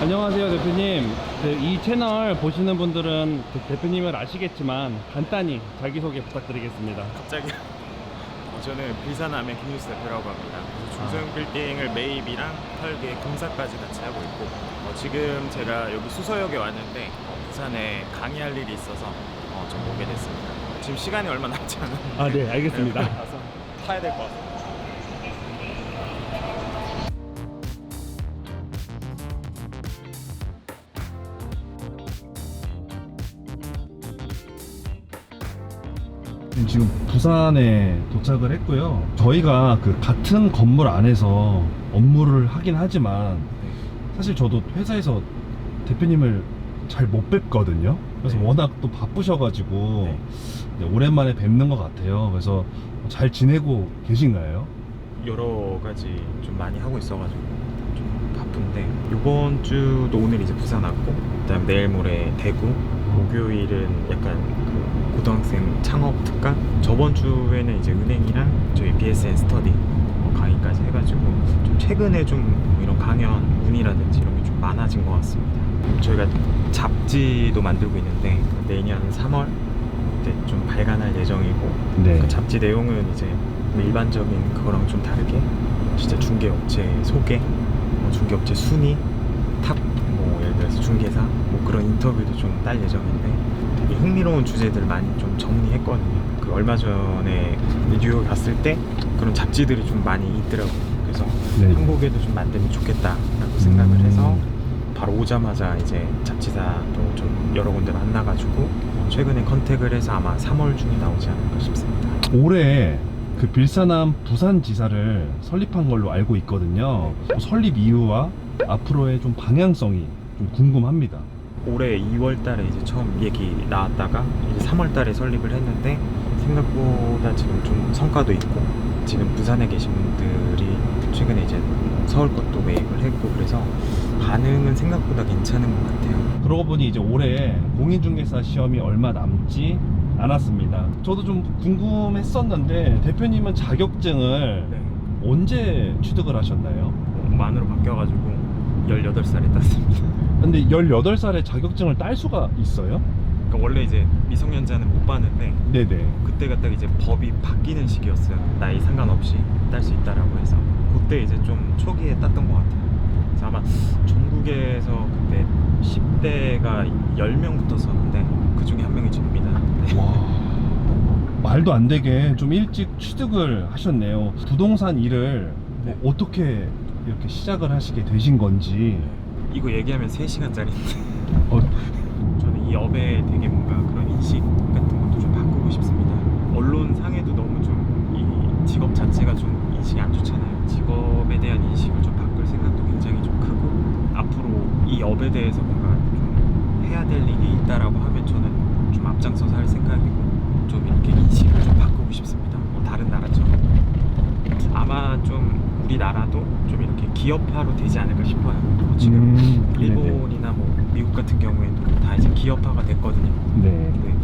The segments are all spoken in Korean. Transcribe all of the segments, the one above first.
안녕하세요 대표님 네, 이 채널 보시는 분들은 그 대표님을 아시겠지만 간단히 자기소개 부탁드리겠습니다 갑자기 어, 저는 빌사남의 김유스 대표라고 합니다. 아. 중소형 빌딩을 매입이랑 설계, 공사까지 같이 하고 있고 어, 지금 제가 여기 수서역에 왔는데 어, 부산에 강의할 일이 있어서 어, 좀 오게 됐습니다. 지금 시간이 얼마 남지 않은 아네 알겠습니다 가서 타야 될 것 같아요. 지금 부산에 도착을 했고요 저희가 그 같은 건물 안에서 업무를 하긴 하지만 사실 저도 회사에서 대표님을 잘 못 뵙거든요 그래서 네. 워낙 또 바쁘셔가지고 네. 네, 오랜만에 뵙는 것 같아요 그래서 잘 지내고 계신가요? 여러 가지 좀 많이 하고 있어가지고 좀 바쁜데 이번 주도 오늘 이제 부산 왔고 그다음 내일 모레 대구 목요일은 약간 그 고등학생 창업 특강? 저번 주에는 이제 은행이랑 저희 BSN 스터디 어, 강의까지 해가지고 좀 최근에 좀 이런 강연 문의라든지 이런 게 좀 많아진 것 같습니다. 저희가 잡지도 만들고 있는데 내년 3월 때좀 발간할 예정이고 네. 그 잡지 내용은 이제 뭐 일반적인 그거랑 좀 다르게 진짜 중개업체 소개, 뭐 중개업체 순위, 탑, 뭐 들어서 중개사, 뭐 그런 인터뷰도 좀 딸 예정인데 되게 흥미로운 주제들 많이 좀 정리했거든요. 그 얼마 전에 뉴욕 갔을 때 그런 잡지들이 좀 많이 있더라고요. 그래서 네. 한국에도 좀 만들면 좋겠다라고 생각을 음. 해서 바로 오자마자 이제 잡지사도 좀 여러 군데 만나가지고 최근에 컨택을 해서 아마 3월 중에 나오지 않을까 싶습니다. 올해 그 빌사남 부산지사를 설립한 걸로 알고 있거든요. 설립 이유와 앞으로의 좀 방향성이 좀 궁금합니다. 올해 2월 달에 이제 처음 얘기 나왔다가 이제 3월 달에 설립을 했는데 생각보다 지금 좀 성과도 있고 지금 부산에 계신 분들이 최근에 이제 서울 것도 매입을 했고 그래서 반응은 생각보다 괜찮은 것 같아요. 그러고 보니 이제 올해 공인중개사 시험이 얼마 남지 않았습니다. 저도 좀 궁금했었는데 대표님은 자격증을 네. 언제 취득을 하셨나요? 만으로 바뀌어가지고 18살에 땄습니다. 근데 18살에 자격증을 딸 수가 있어요? 그러니까 원래 이제 미성년자는 못 받는데 네네. 그때가 딱 이제 법이 바뀌는 시기였어요. 나이 상관없이 딸 수 있다라고 해서 그때 이제 좀 초기에 땄던 것 같아요. 그래서 아마 전국에서 그때 10대가 10명 붙었었는데 그 중에 한 명이 저입니다. 네. 와 말도 안 되게 좀 일찍 취득을 하셨네요. 부동산 일을 뭐 네. 어떻게 이렇게 시작을 하시게 되신 건지. 이거 얘기하면 3시간짜리인데 어, 저는 이 업에 되게 뭔가 그런 인식 같은 것도 좀 바꾸고 싶습니다. 언론상에도 너무 좀 이 직업 자체가 좀 인식이 안 좋잖아요. 직업에 대한 인식을 좀 바꿀 생각도 굉장히 좀 크고 앞으로 이 업에 대해서 뭔가 좀 해야 될 일이 있다라고 하면 저는 좀 앞장서서 할 생각이고 좀 이렇게 인식을 좀 바꾸고 싶습니다. 뭐 다른 나라처럼 아마 좀 우리나라도 좀 이렇게 기업화로 되지 않을까 싶어요. 뭐 지금 음, 네네. 일본이나 뭐 미국 같은 경우에도 다 이제 기업화가 됐거든요. 네. 네.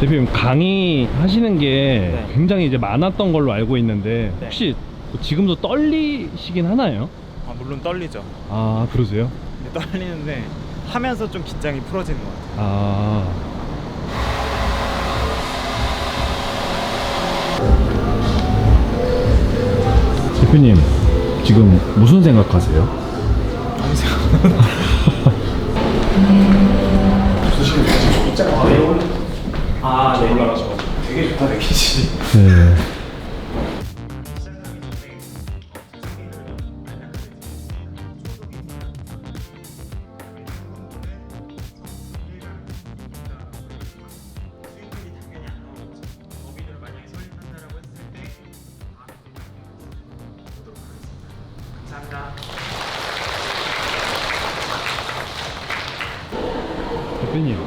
대표님 강의 하시는 게 네. 굉장히 이제 많았던 걸로 알고 있는데 네. 혹시 지금도 떨리시긴 하나요? 아, 물론 떨리죠. 아 그러세요? 근데 떨리는데 하면서 좀 긴장이 풀어지는 것 같아요. 아 대표님 지금 무슨 생각하세요? 아무 생각. 아, 네. 되게 좋다. 네. 감사합니다. 대표님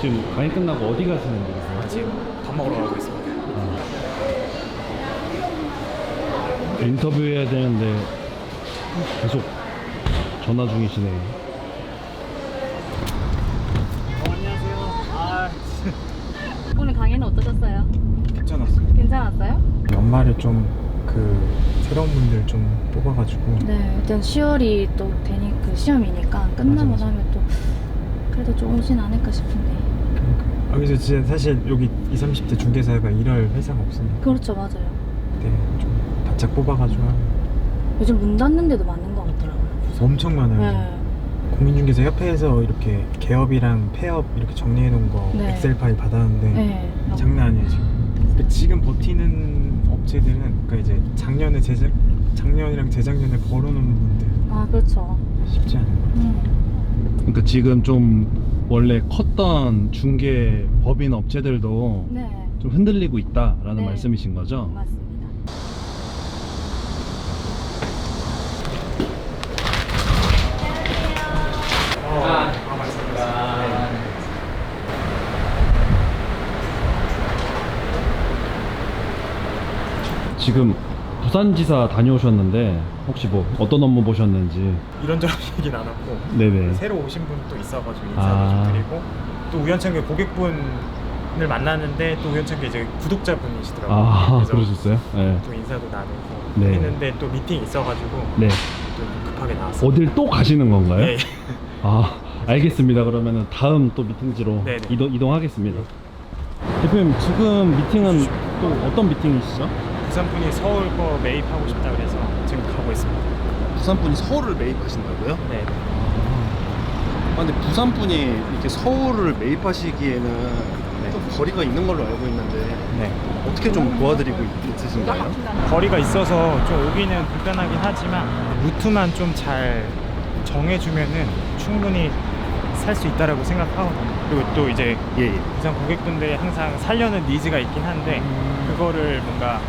지금 강의 끝나고 어디 가시는? 아, 지금 밥 먹으러 가고 있습니다. 인터뷰해야 되는데 계속 전화 중이시네요. 안녕하세요. 아, 오늘 강의는 어떠셨어요? 괜찮았어요. 괜찮았어요? 연말에 좀 그 새로운 분들 좀 뽑아가지고 네, 일단 10월이 또 되니 그 시험이니까 끝나고 맞아, 맞아. 나면 또 그래도 좀 오진 않을까 싶은데. 아, 그래서 진짜 사실 여기 20, 30대 중개사가 일할 회사가 없으니까 그렇죠, 맞아요. 그때 좀 바짝 뽑아가지고 하면 요즘 문 닫는 데도 많은 것 같더라고요. 엄청 많아요. 네. 공인중개사 협회에서 이렇게 개업이랑 폐업 이렇게 정리해 놓은 거 네. 엑셀 파일 받았는데 네. 장난 아니에요 지금. 근데 지금 버티는 업체들은 그러니까 이제 작년에 재작 작년이랑 재작년에 벌어놓은 분들 아, 그렇죠. 쉽지 않은 거예요. 음. 그러니까 지금 좀 원래 컸던 중개 법인 업체들도 네. 좀 흔들리고 있다라는 네. 말씀이신 거죠? 맞습니다. 지금 부산지사 다녀오셨는데 혹시 뭐 어떤 업무 보셨는지 이런저런 얘기 나눴고 네네 새로 오신 분 또 있어가지고 인사도 아. 좀 드리고 또 우연찮게 고객분을 만났는데 또 우연찮게 이제 구독자분이시더라고요. 아 그래서 그러셨어요? 네. 또 인사도 나누고 네. 했는데 또 미팅 있어가지고 네 또 급하게 나왔어요. 어딜 또 가시는 건가요? 네. 아 알겠습니다 그러면은 다음 또 미팅지로 네네. 이동, 이동하겠습니다 대표님 지금 미팅은 또 어떤 미팅이시죠? 부산분이 서울 거 매입하고 싶다 그래서 지금 가고 있습니다. 부산분이 서울을 매입하신다고요? 네. 아, 근데 부산분이 이렇게 서울을 매입하시기에는 좀 거리가 있는 걸로 알고 있는데 네. 어떻게 좀 도와드리고 있으신가요? 거리가 있어서 좀 오기는 불편하긴 하지만 루트만 좀 잘 정해주면은 충분히 살 수 있다라고 생각하거든요. 그리고 또 이제 예, 예. 부산 고객분들이 항상 살려는 니즈가 있긴 한데 그거를 뭔가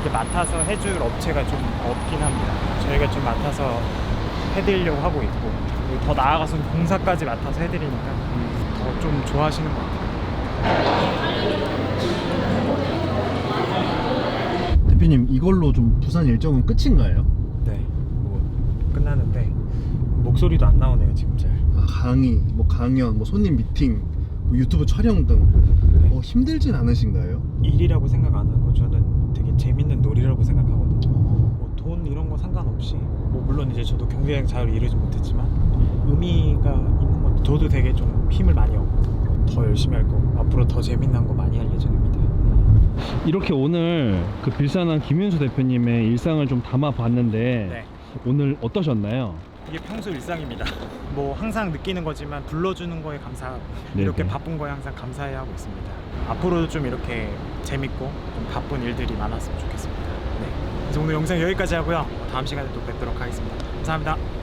이렇게 맡아서 해줄 업체가 좀 없긴 합니다. 저희가 좀 맡아서 해드리려고 하고 있고 더 나아가서는 공사까지 맡아서 해드리니까 더 좀 좋아하시는 것 같아요. 대표님 이걸로 좀 부산 일정은 끝인가요? 네, 뭐 끝나는데 목소리도 안 나오네요 지금 잘. 아, 강의, 뭐 강연, 뭐 손님 미팅, 뭐 유튜브 촬영 등 어, 힘들진 않으신가요? 일이라고 생각 안 하고 저는 되게 재밌는 놀이라고 생각하거든요. 뭐 돈 이런 거 상관없이 뭐 물론 이제 저도 경쟁 잘 이루지 못했지만 의미가 있는 것 저도 되게 좀 힘을 많이 얻고 더 열심히 할 거고 앞으로 더 재밌는 거 많이 할 예정입니다. 이렇게 오늘 그 빌산한 김윤수 대표님의 일상을 좀 담아봤는데 네. 오늘 어떠셨나요? 이게 평소 일상입니다. 뭐 항상 느끼는 거지만 불러주는 거에 감사하고 네네. 이렇게 바쁜 거에 항상 감사해 하고 있습니다. 앞으로도 좀 이렇게 재밌고 좀 바쁜 일들이 많았으면 좋겠습니다. 네. 그래서 오늘 영상 여기까지 하고요. 다음 시간에 또 뵙도록 하겠습니다. 감사합니다.